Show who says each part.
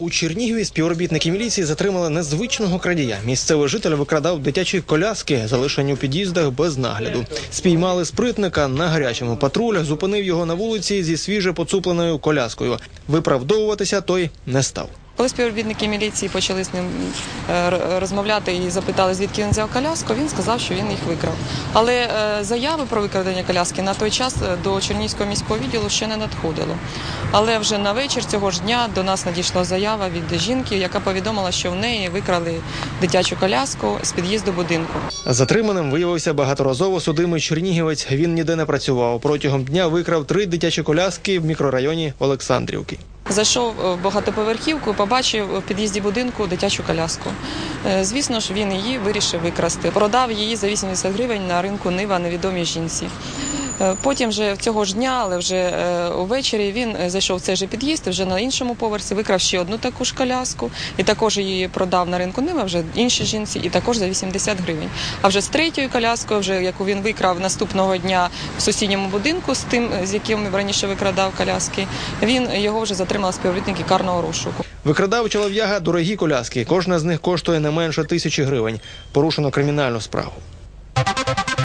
Speaker 1: У Чернігові співробітники міліції затримали незвичного крадія. Місцевий житель викрадав дитячі коляски, залишені у під'їздах без нагляду. Спіймали спритника на гарячому. Патруль зупинив його на вулиці зі свіже поцупленою коляскою. Виправдовуватися той не став.
Speaker 2: Коли співробітники міліції почали з ним е, розмовляти і запитали, звідки він взяв коляску, він сказав, що він їх викрав. Але е, заяви про викрадення коляски на той час е, до Чернігівського міського відділу ще не надходило. Але вже на вечір цього ж дня до нас надійшла заява від жінки, яка повідомила, що в неї викрали дитячу коляску з під'їзду будинку.
Speaker 1: Затриманим виявився багаторазово судимий чернігівець. Він ніде не працював. Протягом дня викрав три дитячі коляски в мікрорайоні Олександрівки.
Speaker 2: Зайшов е, в багатоповерхівку, побачив в під'їзді будинку дитячу коляску. Е, Звісно ж, він її вирішив викрасти. Продав її за 80 гривень на ринку Нива невідомій жінці. Е, Потім вже цього ж дня, але вже е, увечері він е, зайшов в цей же під'їзд, вже на іншому поверсі викрав ще одну таку ж коляску і також її продав на ринку Нива вже іншій жінці, і також за 80 гривень. А вже з третьою коляскою, вже яку він викрав наступного дня в сусідньому будинку з тим, з яким раніше викрадав коляски, він його вже затримали співробітники карного розшуку.
Speaker 1: Викрадав чолов'яга дорогі коляски. Кожна з них коштує не менше тисячі гривень. Порушено кримінальну справу.